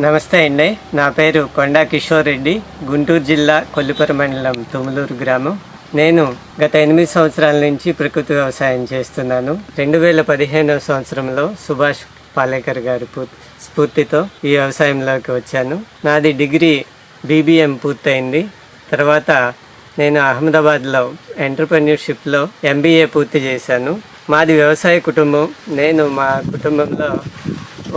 నమస్తే అండి. నా పేరు కొండా కిషోర్ రెడ్డి. గుంటూరు జిల్లా కొల్లిపర మండలం తుములూరు గ్రామం. నేను గత ఎనిమిది సంవత్సరాల నుంచి ప్రకృతి వ్యవసాయం చేస్తున్నాను. రెండు వేల పదిహేనవ సంవత్సరంలో సుభాష్ పాలేకర్ గారి స్ఫూర్తితో ఈ వ్యవసాయంలోకి వచ్చాను. నాది డిగ్రీ బీబీఎం పూర్తయింది. తర్వాత నేను అహ్మదాబాద్లో ఎంటర్ప్రెన్యూర్షిప్లో ఎంబీఏ పూర్తి చేశాను. మాది వ్యవసాయ కుటుంబం. నేను మా కుటుంబంలో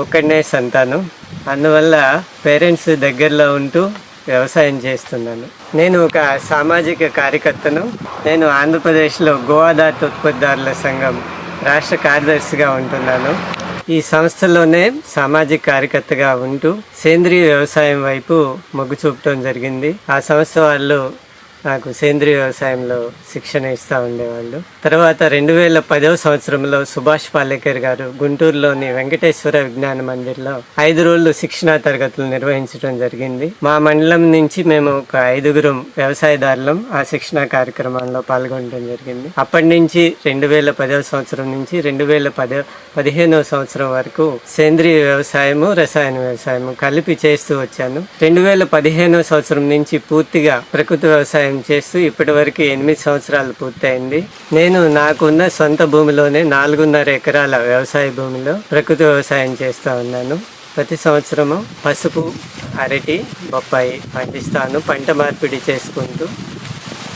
ఒక్కడనే సంతానం. అందువల్ల పేరెంట్స్ దగ్గరలో ఉంటూ వ్యవసాయం చేస్తున్నాను. నేను ఒక సామాజిక కార్యకర్తను. నేను ఆంధ్రప్రదేశ్లో గోవాదాత్ ఉత్పత్తిదారుల సంఘం రాష్ట్ర కార్యదర్శిగా ఉంటున్నాను. ఈ సంస్థలోనే సామాజిక కార్యకర్తగా ఉంటూ సేంద్రియ వ్యవసాయం వైపు మొగ్గు చూపటం జరిగింది. ఆ సంస్థ వాళ్ళు నాకు సేంద్రియ వ్యవసాయంలో శిక్షణ ఇస్తూ ఉండేవాళ్ళు. తర్వాత రెండు వేల పదవ సంవత్సరంలో సుభాష్ పాలేకర్ గారు గుంటూరులోని వెంకటేశ్వర విజ్ఞాన మందిర్లో ఐదు రోజులు శిక్షణా తరగతులు నిర్వహించడం జరిగింది. మా మండలం నుంచి మేము ఒక ఐదుగురం వ్యవసాయదారులం ఆ శిక్షణా కార్యక్రమంలో పాల్గొనడం జరిగింది. అప్పటి నుంచి రెండు వేల పదవ సంవత్సరం నుంచి రెండు వేల పద పదిహేనవ సంవత్సరం వరకు సేంద్రియ వ్యవసాయము రసాయన వ్యవసాయము కలిపి చేస్తూ వచ్చాను. రెండు వేల పదిహేనవ సంవత్సరం నుంచి పూర్తిగా ప్రకృతి వ్యవసాయం చేస్తూ ఇప్పటివరకు ఎనిమిది సంవత్సరాలు పూర్తయింది. నేను నాకున్న సొంత భూమిలోనే నాలుగున్నర ఎకరాల వ్యవసాయ భూమిలో ప్రకృతి వ్యవసాయం చేస్తూ ఉన్నాను. ప్రతి సంవత్సరము పసుపు అరటి బొప్పాయి పండిస్తాను. పంట మార్పిడి చేసుకుంటూ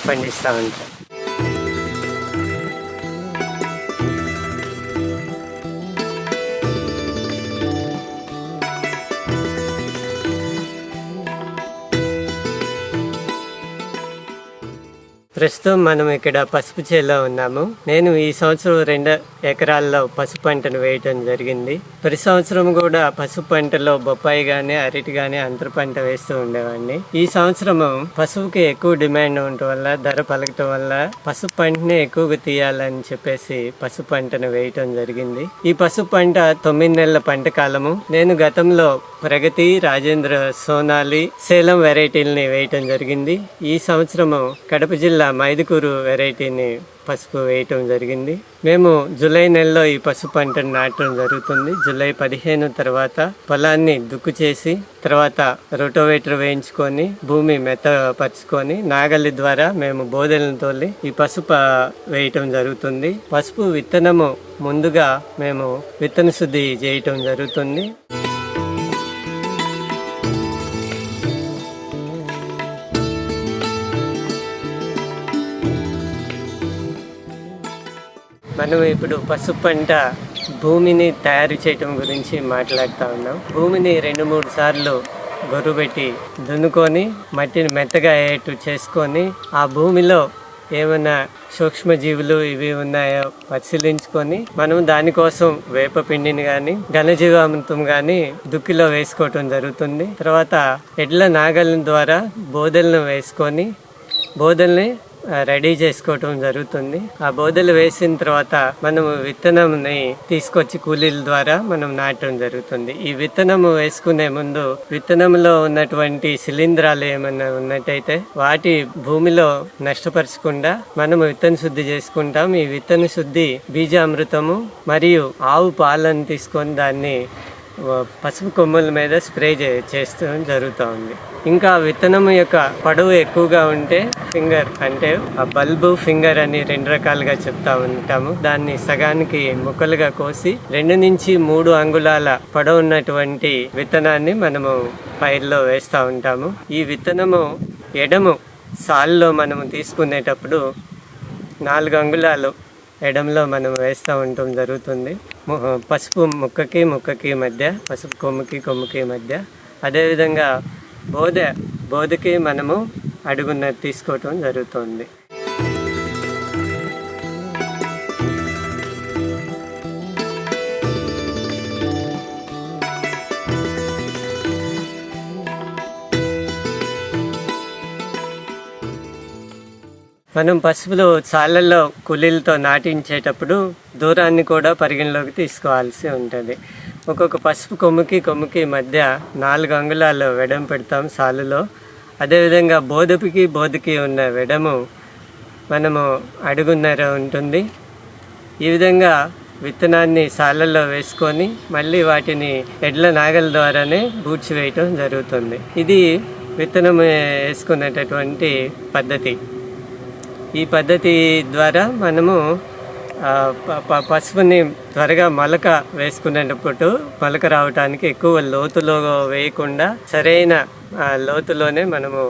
పండిస్తూ ఉంటాను. ప్రస్తుతం మనం ఇక్కడ పసుపు చేలో ఉన్నాము. నేను ఈ సంవత్సరం రెండు ఎకరాల్లో పసుపు పంటను వేయటం జరిగింది. ప్రతి సంవత్సరం కూడా పసుపు పంటలో బొప్పాయి గానీ అరటి గానీ అంతర పంట వేస్తూ ఉండేవాడిని. ఈ సంవత్సరం పసుపుకి ఎక్కువ డిమాండ్ ఉండటం వల్ల ధర పలకటం వల్ల పసుపు పంటనే ఎక్కువగా తీయాలని చెప్పేసి పసుపు పంటను వేయటం జరిగింది. ఈ పసుపు పంట తొమ్మిది నెలల పంట కాలము. నేను గతంలో ప్రగతి రాజేంద్ర సోనాలి సేలం వెరైటీలని వేయటం జరిగింది. ఈ సంవత్సరము కడప జిల్లా మైదుకూరు వెరైటీని పసుపు వేయటం జరిగింది. మేము జూలై నెలలో ఈ పసుపు పంటను నాటడం జరుగుతుంది. జూలై పదిహేను తర్వాత పొలాన్ని దుక్కు చేసి తర్వాత రోటోవేటర్ వేయించుకొని భూమి మెత్తపరుచుకొని నాగలి ద్వారా మేము బోదెలను తోలి ఈ పసుపు వేయటం జరుగుతుంది. పసుపు విత్తనము ముందుగా మేము విత్తన శుద్ధి చేయటం జరుగుతుంది. మనం ఇప్పుడు పసుపు పంట భూమిని తయారు చేయటం గురించి మాట్లాడుతూ ఉన్నాం. భూమిని రెండు మూడు సార్లు గొర్రుబెట్టి దున్నుకొని మట్టిని మెత్తగా అయ్యేట్టు చేసుకొని ఆ భూమిలో ఏమైనా సూక్ష్మజీవులు ఇవి ఉన్నాయో పరిశీలించుకొని మనం దానికోసం వేప పిండిని కానీ ఘనజీవామృతం కానీ దుక్కిలో వేసుకోవటం జరుగుతుంది. తర్వాత ఎడ్ల నాగల ద్వారా బోదెలను వేసుకొని బోధల్ని రెడీ చేసుకోవటం జరుగుతుంది. ఆ బోదెలు వేసిన తర్వాత మనం విత్తనంని తీసుకొచ్చి కూలీల ద్వారా మనం నాటడం జరుగుతుంది. ఈ విత్తనము వేసుకునే ముందు విత్తనంలో ఉన్నటువంటి శిలీంధ్రాలు ఏమైనా ఉన్నట్టయితే వాటి భూమిలో నష్టపరచకుండా మనం విత్తన శుద్ధి చేసుకుంటాం. ఈ విత్తన శుద్ధి బీజామృతము మరియు ఆవు పాలను తీసుకొని దాన్ని పసుపు కొమ్ముల మీద స్ప్రే చే చేస్తూ జరుగుతూ ఉంది. ఇంకా విత్తనం యొక్క పొడవు ఎక్కువగా ఉంటే ఫింగర్ అంటే ఆ బల్బు ఫింగర్ అని రెండు రకాలుగా చెప్తా ఉంటాము. దాన్ని సగానికి ముక్కలుగా కోసి రెండు నుంచి మూడు అంగుళాల పొడవు ఉన్నటువంటి విత్తనాన్ని మనము పైర్లో వేస్తూ ఉంటాము. ఈ విత్తనము ఎడము సాల్లో మనము తీసుకునేటప్పుడు నాలుగు అంగుళాలు ఎడంలో మనం వేస్తూ ఉండటం జరుగుతుంది. పసుపు ముక్కకి ముక్కకి మధ్య పసుపు కొమ్ముకి కొమ్ముకి మధ్య. అదేవిధంగా బోధ బోధకి మనము అడుగున తీసుకోవటం జరుగుతుంది. మనం పసుపులో చాలల్లో కూలీలతో నాటించేటప్పుడు దూరాన్ని కూడా పరిగణలోకి తీసుకోవాల్సి ఉంటుంది. ఒక్కొక్క పసుపు కొమ్ముకి కొమ్ముకి మధ్య నాలుగు అంగుళాలు వెడం పెడతాం సాలులో. అదేవిధంగా బోధపుకి బోధకి ఉన్న వెడము మనము అడుగున్నర ఉంటుంది. ఈ విధంగా విత్తనాన్ని సాలల్లో వేసుకొని మళ్ళీ వాటిని ఎడ్ల నాగల ద్వారానే బూడ్చివేయటం జరుగుతుంది. ఇది విత్తనం వేసుకునేటటువంటి పద్ధతి. ఈ పద్ధతి ద్వారా మనము పసుపుని త్వరగా మొలక వేసుకునేటప్పుడు మొలక రావడానికి ఎక్కువ లోతులో వేయకుండా సరైన లోతులోనే మనము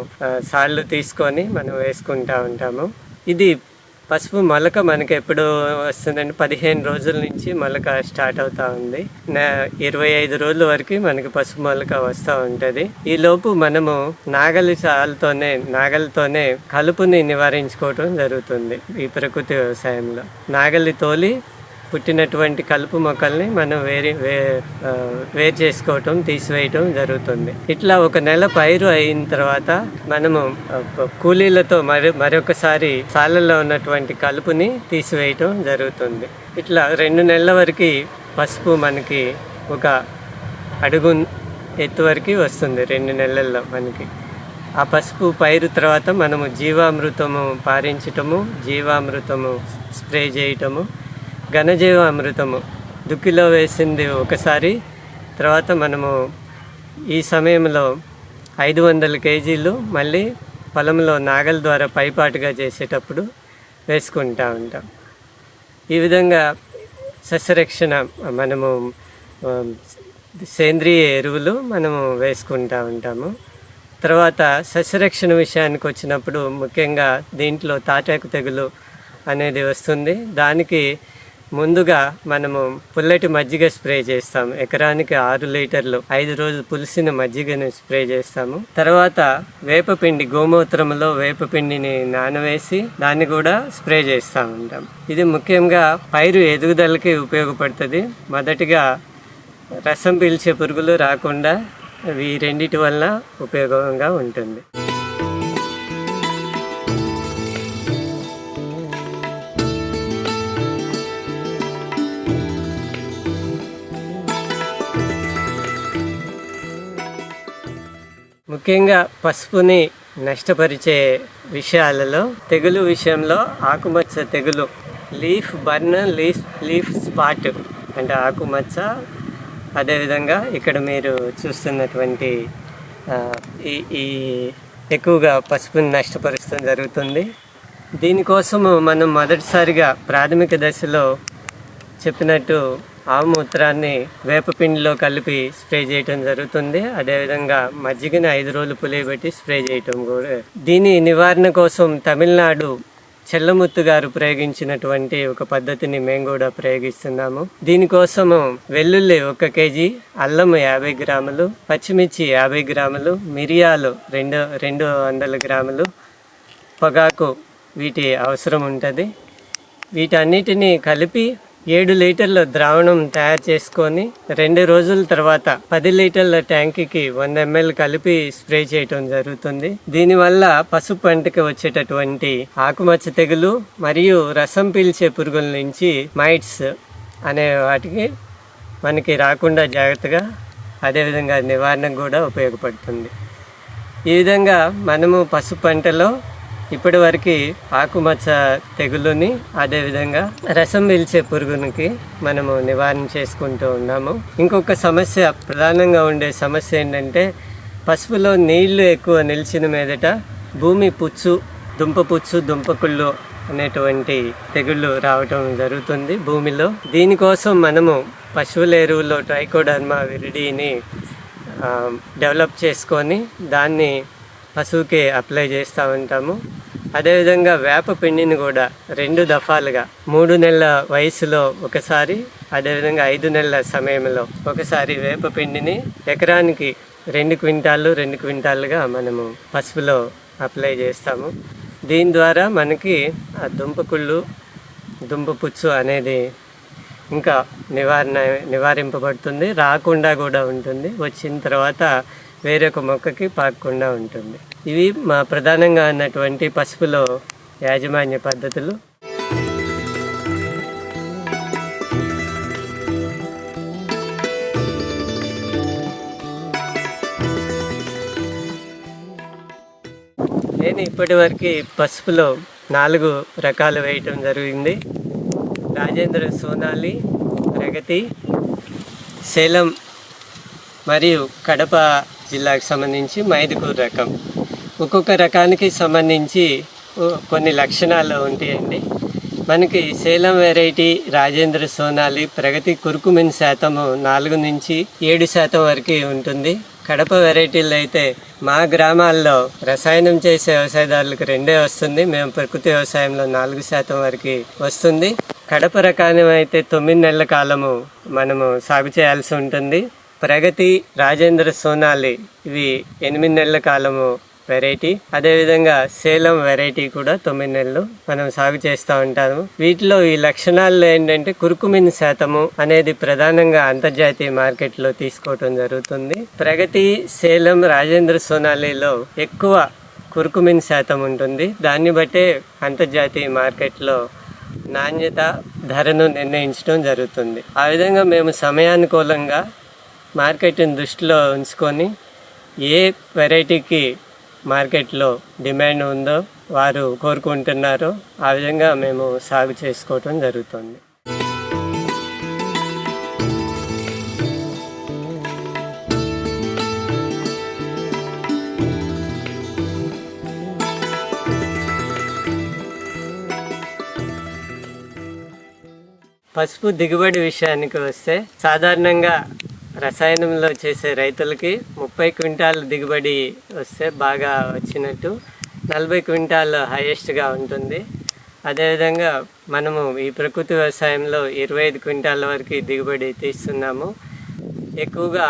సాళ్ళు తీసుకొని మనం వేసుకుంటా ఉంటాము. ఇది పసుపు మొలక మనకి ఎప్పుడు వస్తుందండి. పదిహేను రోజుల నుంచి మొలక స్టార్ట్ అవుతా ఉంది. నా ఇరవై ఐదు రోజుల వరకు మనకి పసుపు మొలక వస్తూ ఉంటుంది. ఈ లోపు మనము నాగలి సాలతోనే నాగలితోనే కలుపుని నివారించుకోవటం జరుగుతుంది ఈ ప్రకృతి వ్యవసాయంలో. నాగలి తోలి పుట్టినటువంటి కలుపు మొక్కల్ని మనం వేరి వే వేరు చేసుకోవటం తీసివేయటం జరుగుతుంది. ఇట్లా ఒక నెల పైరు అయిన తర్వాత మనము కూలీలతో మరి మరొకసారి సాలల్లో ఉన్నటువంటి కలుపుని తీసివేయటం జరుగుతుంది. ఇట్లా రెండు నెలల వరకు పసుపు మనకి ఒక అడుగు ఎత్తు వరకు వస్తుంది రెండు నెలల్లో మనకి. ఆ పసుపు పైరు తర్వాత మనము జీవామృతము పారించటము జీవామృతము స్ప్రే చేయటము ఘనజీవ అమృతము దుక్కిలో వేసింది ఒకసారి తర్వాత మనము ఈ సమయంలో ఐదు వందల కేజీలు మళ్ళీ పొలంలో నాగల ద్వారా పైపాటుగా చేసేటప్పుడు వేసుకుంటా ఉంటాం. ఈ విధంగా సస్యరక్షణ మనము సేంద్రియ ఎరువులు మనము వేసుకుంటా ఉంటాము. తర్వాత సస్యరక్షణ విషయానికి వచ్చినప్పుడు ముఖ్యంగా దీంట్లో తాటాకు తెగులు అనేది వస్తుంది. దానికి ముందుగా మనము పుల్లటి మజ్జిగ స్ప్రే చేస్తాము ఎకరానికి ఆరు లీటర్లు ఐదు రోజులు పులిసిన మజ్జిగను స్ప్రే చేస్తాము. తర్వాత వేపపిండి గోమూత్రంలో వేపపిండిని నానవేసి దాన్ని కూడా స్ప్రే చేస్తూ ఉంటాం. ఇది ముఖ్యంగా పైరు ఎదుగుదలకి ఉపయోగపడుతుంది. మొదటిగా రసం పీల్చే పురుగులు రాకుండా ఈ రెండిటి వల్ల ఉపయోగంగా ఉంటుంది. ముఖ్యంగా పసుపుని నష్టపరిచే విషయాలలో తెగులు విషయంలో ఆకుమచ్చ తెగులు leaf burn leaf leaf spot అంటే ఆకుమచ్చ. అదేవిధంగా ఇక్కడ మీరు చూస్తున్నటువంటి ఈ ఈ ఎక్కువగా పసుపుని నష్టపరుస్తూ జరుగుతుంది. దీనికోసము మనం మొదటిసారిగా ప్రాథమిక దశలో చెప్పినట్టు ఆవు మూత్రాన్ని వేపపిండిలో కలిపి స్ప్రే చేయటం జరుగుతుంది. అదేవిధంగా మజ్జిగని ఐదు రోజులు పులియబెట్టి స్ప్రే చేయటం కూడా. దీని నివారణ కోసం తమిళనాడు చెల్లముత్తు గారు ప్రయోగించినటువంటి ఒక పద్ధతిని మేము కూడా ప్రయోగిస్తున్నాము. దీనికోసము వెల్లుల్లి ఒక కేజీ అల్లం యాభై గ్రాములు పచ్చిమిర్చి యాభై గ్రాములు మిరియాలు రెండు రెండు వందల గ్రాములు పొగాకు వీటి అవసరం ఉంటుంది. వీటన్నిటిని కలిపి ఏడు లీటర్ల ద్రావణం తయారు చేసుకొని రెండు రోజుల తర్వాత పది లీటర్ల ట్యాంక్కి వంద ఎంఎల్ కలిపి స్ప్రే చేయటం జరుగుతుంది. దీనివల్ల పసుపు పంటకి వచ్చేటటువంటి ఆకుమచ్చ తెగులు మరియు రసం పీల్చే పురుగుల నుంచి మైట్స్ అనే వాటికి మనకి రాకుండా జాగ్రత్తగా అదేవిధంగా నివారణకు కూడా ఉపయోగపడుతుంది. ఈ విధంగా మనము పసుపు పంటలో ఇప్పటి వరకు ఆకుమచ్చ తెగులుని అదేవిధంగా రసం పీల్చే పురుగునికి మనము నివారణ చేసుకుంటూ ఉన్నాము. ఇంకొక సమస్య ప్రధానంగా ఉండే సమస్య ఏంటంటే పసుపులో నీళ్ళు ఎక్కువ నిలిచిన మీదట భూమి పుచ్చు దుంప పుచ్చు దుంపకుళ్ళు అనేటువంటి తెగుళ్ళు రావటం జరుగుతుంది భూమిలో. దీనికోసం మనము పశువుల ఎరువులో ట్రైకోడర్మా విరిడీని డెవలప్ చేసుకొని దాన్ని పశువుకి అప్లై చేస్తూ ఉంటాము. అదేవిధంగా వేప పిండిని కూడా రెండు దఫాలుగా మూడు నెలల వయసులో ఒకసారి అదేవిధంగా ఐదు నెలల సమయంలో ఒకసారి వేప పిండిని ఎకరానికి రెండు క్వింటాలు రెండు క్వింటాలుగా మనము పసుపులో అప్లై చేస్తాము. దీని ద్వారా మనకి ఆ దుంపకుళ్ళు దుంపపుచ్చు అనేది ఇంకా నివారణ నివారింపబడుతుంది. రాకుండా కూడా ఉంటుంది. వచ్చిన తర్వాత వేరొక మొక్కకి పాకకుండా ఉంటుంది. ఇవి మా ప్రధానంగా ఉన్నటువంటి పసుపులో యాజమాన్య పద్ధతులు. నేను ఇప్పటివరకు పసుపులో నాలుగు రకాలు వేయటం జరిగింది. రాజేంద్ర సోనాలి ప్రగతి సేలం మరియు కడప జిల్లాకు సంబంధించి మైదుకూరు రకం. ఒక్కొక్క రకానికి సంబంధించి కొన్ని లక్షణాలు ఉంటాయండి. మనకి సేలం వెరైటీ రాజేంద్ర సోనాలి ప్రగతి కురుకుమిన్ శాతము నాలుగు నుంచి ఏడు శాతం వరకు ఉంటుంది. కడప వెరైటీలు అయితే మా గ్రామాల్లో రసాయనం చేసే వ్యవసాయదారులకు రెండే వస్తుంది. మేము ప్రకృతి వ్యవసాయంలో నాలుగు శాతం వరకు వస్తుంది. కడప రకాన్ని అయితే తొమ్మిది నెలల కాలము మనము సాగు చేయాల్సి ఉంటుంది. ప్రగతి రాజేంద్ర సోనాలి ఇవి ఎనిమిది నెలల కాలము వెరైటీ. అదేవిధంగా సేలం వెరైటీ కూడా తొమ్మిది నెలలు మనం సాగు చేస్తూ ఉంటాము. వీటిలో ఈ లక్షణాలు ఏంటంటే కురుకుమిన్ శాతము అనేది ప్రధానంగా అంతర్జాతీయ మార్కెట్లో తీసుకోవటం జరుగుతుంది. ప్రగతి సేలం రాజేంద్ర సోనాలిలో ఎక్కువ కురుకుమిన్ శాతం ఉంటుంది. దాన్ని బట్టే అంతర్జాతీయ మార్కెట్లో నాణ్యత ధరను నిర్ణయించడం జరుగుతుంది. ఆ విధంగా మేము సమయానుకూలంగా మార్కెట్ని దృష్టిలో ఉంచుకొని ఏ వెరైటీకి మార్కెట్లో డిమాండ్ ఉందో వారు కోరుకుంటున్నారో ఆ విధంగా మేము సాగు చేసుకోవటం జరుగుతుంది. పసుపు దిగుబడి విషయానికి వస్తే సాధారణంగా రసాయనంలో చేసే రైతులకి ముప్పై క్వింటాల్ దిగుబడి వస్తే బాగా వచ్చినట్టు నలభై క్వింటాల్ హైయెస్ట్గా ఉంటుంది. అదేవిధంగా మనము ఈ ప్రకృతి వ్యవసాయంలో ఇరవై ఐదు క్వింటాల వరకు దిగుబడి తీస్తున్నాము. ఎక్కువగా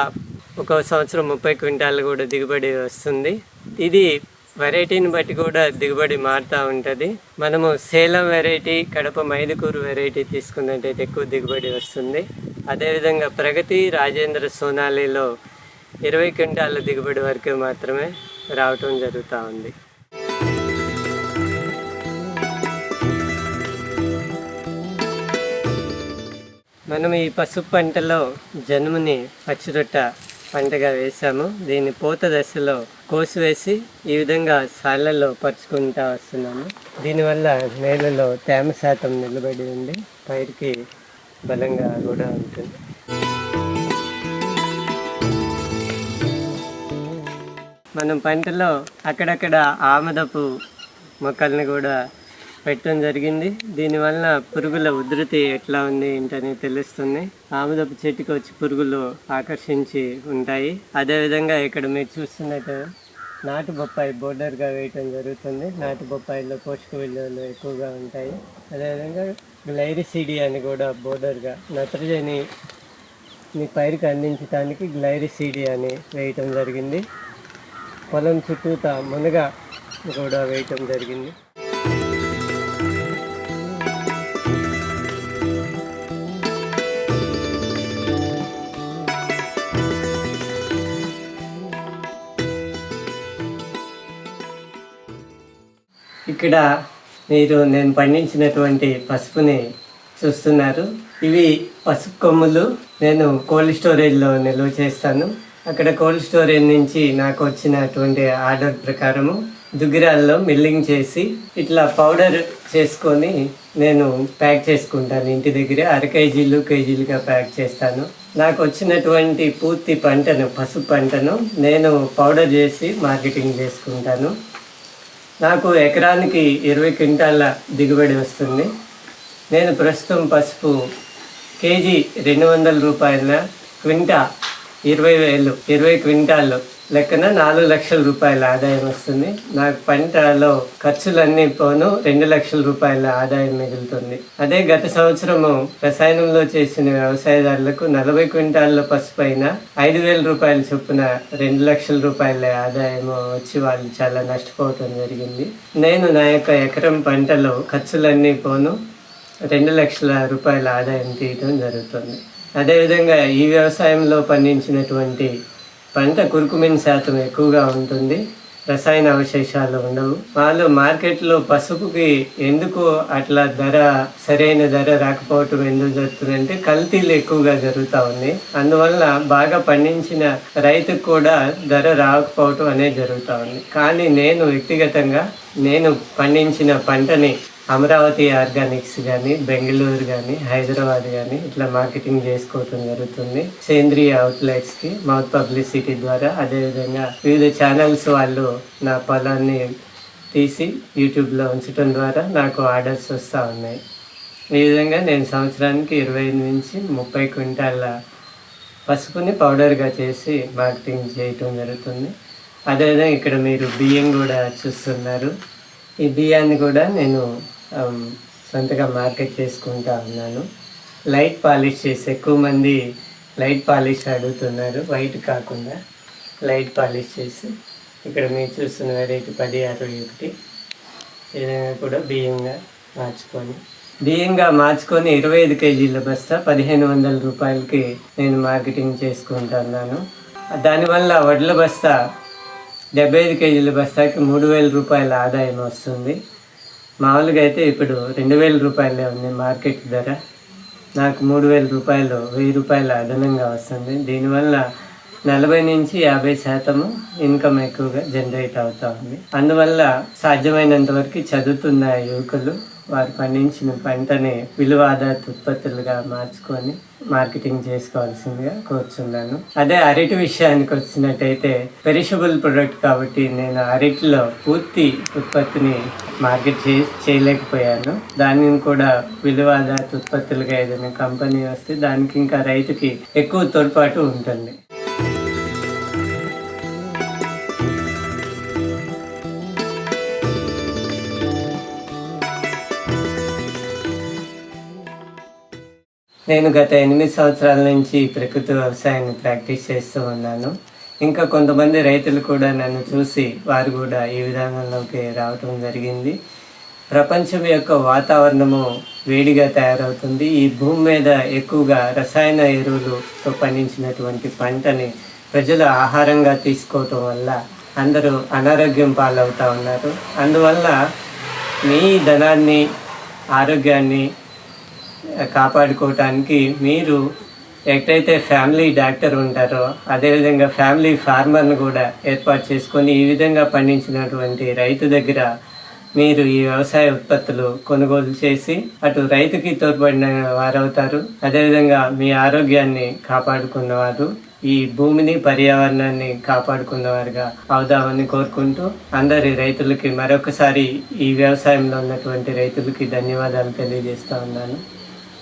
ఒక సంవత్సరం ముప్పై క్వింటాల్ కూడా దిగుబడి వస్తుంది. ఇది వెరైటీని బట్టి కూడా దిగుబడి మారుతూ ఉంటుంది. మనము సేలం వెరైటీ కడప మైదుకూరు వెరైటీ తీసుకున్నట్టయితే ఎక్కువ దిగుబడి వస్తుంది. అదేవిధంగా ప్రగతి రాజేంద్ర సోనాలిలో ఇరవై క్వింటాల దిగుబడి వరకు మాత్రమే రావటం జరుగుతూ ఉంది. మనం ఈ పసుపు పంటలో జనుముని పచ్చిరొట్ట పంటగా వేసాము దీన్ని పూత దశలో కోసివేసి ఈ విధంగా సాళ్ళలో పరుచుకుంటా వస్తున్నాము. దీనివల్ల నేలలో తేమ శాతం నిలబడి ఉంది. పైరుకి బలంగా కూడా ఉంటుంది. మనం పంటలో అక్కడక్కడ ఆమదపు మొక్కల్ని కూడా పెట్టడం జరిగింది. దీనివల్ల పురుగుల ఉధృతి ఎట్లా ఉంది ఏంటని తెలుస్తుంది. ఆముదపు చెట్టుకి వచ్చి పురుగులు ఆకర్షించి ఉంటాయి. అదేవిధంగా ఇక్కడ మీరు చూస్తున్నట్టు నాటు బొప్పాయి బోర్డర్గా వేయటం జరుగుతుంది. నాటు బొప్పాయిలో పోషక విలువలు ఎక్కువగా ఉంటాయి. అదేవిధంగా గ్లైరిసిడి అని కూడా బోర్డర్గా నత్రజని మీ పైరుకి అందించడానికి గ్లైరిసిడి అని వేయటం జరిగింది. పొలం చుట్టూతా మునగ కూడా వేయటం జరిగింది. ఇక్కడ మీరు నేను పండించినటువంటి పసుపుని చూస్తున్నారు. ఇవి పసుపు కొమ్ములు. నేను కోల్డ్ స్టోరేజ్లో నిల్వ చేస్తాను. అక్కడ కోల్డ్ స్టోరేజ్ నుంచి నాకు వచ్చినటువంటి ఆర్డర్ ప్రకారము దుగ్గిరాల్లో మిల్లింగ్ చేసి ఇట్లా పౌడర్ చేసుకొని నేను ప్యాక్ చేసుకుంటాను. ఇంటి దగ్గర అర కేజీలు కేజీలుగా ప్యాక్ చేస్తాను. నాకు వచ్చినటువంటి పూర్తి పంటను పసుపు పంటను నేను పౌడర్ చేసి మార్కెటింగ్ చేసుకుంటాను. నాకు ఎకరానికి ఇరవై క్వింటాల దిగుబడి వస్తుంది. నేను ప్రస్తుతం పసుపు కేజీ రెండు వందల రూపాయల క్వింటా ఇరవై వేలు ఇరవై క్వింటాళ్ళు లెక్కన నాలుగు లక్షల రూపాయల ఆదాయం వస్తుంది. నాకు పంటలో ఖర్చులన్నీ పోను రెండు లక్షల రూపాయల ఆదాయం మిగులుతుంది. అదే గత సంవత్సరము రసాయనంలో చేసిన వ్యవసాయదారులకు నలభై క్వింటాళ్ళ పసుపు అయినా ఐదు వేల రూపాయల చొప్పున రెండు లక్షల రూపాయల ఆదాయం వచ్చి వాళ్ళు చాలా నష్టపోవటం జరిగింది. నేను నా యొక్క ఎకరం పంటలో ఖర్చులన్నీ పోను రెండు లక్షల రూపాయల ఆదాయం తీయటం జరుగుతుంది. అదేవిధంగా ఈ వ్యవసాయంలో పండించినటువంటి పంట కురుకుమిన్ శాతం ఎక్కువగా ఉంటుంది. రసాయన అవశేషాలు ఉండవు. వాళ్ళు మార్కెట్లో పసుపుకి ఎందుకు అట్లా ధర సరైన ధర రాకపోవటం ఎందుకు జరుగుతుందంటే కల్తీలు ఎక్కువగా జరుగుతూ ఉంది అందువల్ల బాగా పండించిన రైతుకు కూడా ధర రాకపోవటం అనేది జరుగుతూ ఉంది. కానీ నేను వ్యక్తిగతంగా నేను పండించిన పంటని అమరావతి ఆర్గానిక్స్ కానీ బెంగళూరు కానీ హైదరాబాద్ కానీ ఇట్లా మార్కెటింగ్ చేసుకోవటం జరుగుతుంది. సేంద్రియ అవుట్లెట్స్కి మౌత్ పబ్లిసిటీ ద్వారా అదేవిధంగా వివిధ ఛానల్స్ వాళ్ళు నా పొలాన్ని తీసి యూట్యూబ్లో ఉంచడం ద్వారా నాకు ఆర్డర్స్ వస్తూ ఉన్నాయి. ఈ విధంగా నేను సంవత్సరానికి ఇరవై నుంచి ముప్పై క్వింటాల పసుపుని పౌడర్గా చేసి మార్కెటింగ్ చేయటం జరుగుతుంది. అదేవిధంగా ఇక్కడ మీరు బియ్యం కూడా చూస్తున్నారు. ఈ బియ్యాన్ని కూడా నేను సొంతగా మార్కెట్ చేసుకుంటా ఉన్నాను. లైట్ పాలిష్ చేసి ఎక్కువ మంది లైట్ పాలిష్ అడుగుతున్నారు. వైట్ కాకుండా లైట్ పాలిష్ చేసి ఇక్కడ మీరు చూస్తున్న వెరైటీ పది అరవై ఒకటి. ఈ విధంగా కూడా బియ్యంగా మార్చుకొని బియ్యంగా మార్చుకొని ఇరవై ఐదు కేజీల బస్తా పదిహేను వందల రూపాయలకి నేను మార్కెటింగ్ చేసుకుంటున్నాను దానివల్ల వడ్ల బస్తా డెబ్బై ఐదు కేజీల బస్తాకి మూడు వేల రూపాయల ఆదాయం వస్తుంది. మామూలుగా అయితే ఇప్పుడు రెండు వేల రూపాయలే ఉంది మార్కెట్ ధర. నాకు మూడు వేల రూపాయలు వెయ్యి రూపాయల అదనంగా వస్తుంది. దీనివల్ల నలభై నుంచి యాభై శాతము ఇన్కమ్ ఎక్కువగా జనరేట్ అవుతూ ఉంది. అందువల్ల సాధ్యమైనంత వరకు చదువుతున్న యువకులు వారు పండించిన పంటని విలువ ఆధారిత ఉత్పత్తులుగా మార్చుకొని మార్కెటింగ్ చేసుకోవాల్సిందిగా కోరుచున్నాను. అదే అరటి విషయానికి వచ్చినట్టయితే పెరిషబుల్ ప్రొడక్ట్ కాబట్టి నేను అరటిలో పూర్తి ఉత్పత్తిని మార్కెట్ చే చేయలేకపోయాను. దానిని కూడా విలువ ఆధారిత ఉత్పత్తులుగా ఏదైనా కంపెనీ వస్తే దానికి ఇంకా రైతుకి ఎక్కువ తోడ్పాటు ఉంటుంది. నేను గత ఎనిమిది సంవత్సరాల నుంచి ప్రకృతి వ్యవసాయాన్ని ప్రాక్టీస్ చేస్తూ ఉన్నాను. ఇంకా కొంతమంది రైతులు కూడా నన్ను చూసి వారు కూడా ఈ విధానంలోకి రావటం జరిగింది. ప్రపంచం యొక్క వాతావరణము వేడిగా తయారవుతుంది. ఈ భూమి మీద ఎక్కువగా రసాయన ఎరువులతో పండించినటువంటి పంటని ప్రజలు ఆహారంగా తీసుకోవటం వల్ల అందరూ అనారోగ్యం పాలవుతూ ఉన్నారు. అందువల్ల మీ ధనాన్ని ఆరోగ్యాన్ని కాపాడుకోవటానికి మీరు ఎక్కడైతే ఫ్యామిలీ డాక్టర్ ఉంటారో అదేవిధంగా ఫ్యామిలీ ఫార్మర్ను కూడా ఏర్పాటు చేసుకొని ఈ విధంగా పండించినటువంటి రైతు దగ్గర మీరు ఈ వ్యవసాయ ఉత్పత్తులు కొనుగోలు చేసి అటు రైతుకి తోడ్పడిన వారవుతారు. అదేవిధంగా మీ ఆరోగ్యాన్ని కాపాడుకున్నవారు ఈ భూమిని పర్యావరణాన్ని కాపాడుకున్నవారుగా అవుదామని కోరుకుంటూ అందరి రైతులకి మరొకసారి ఈ వ్యవసాయంలో ఉన్నటువంటి రైతులకి ధన్యవాదాలు తెలియజేస్తా ఉన్నాను.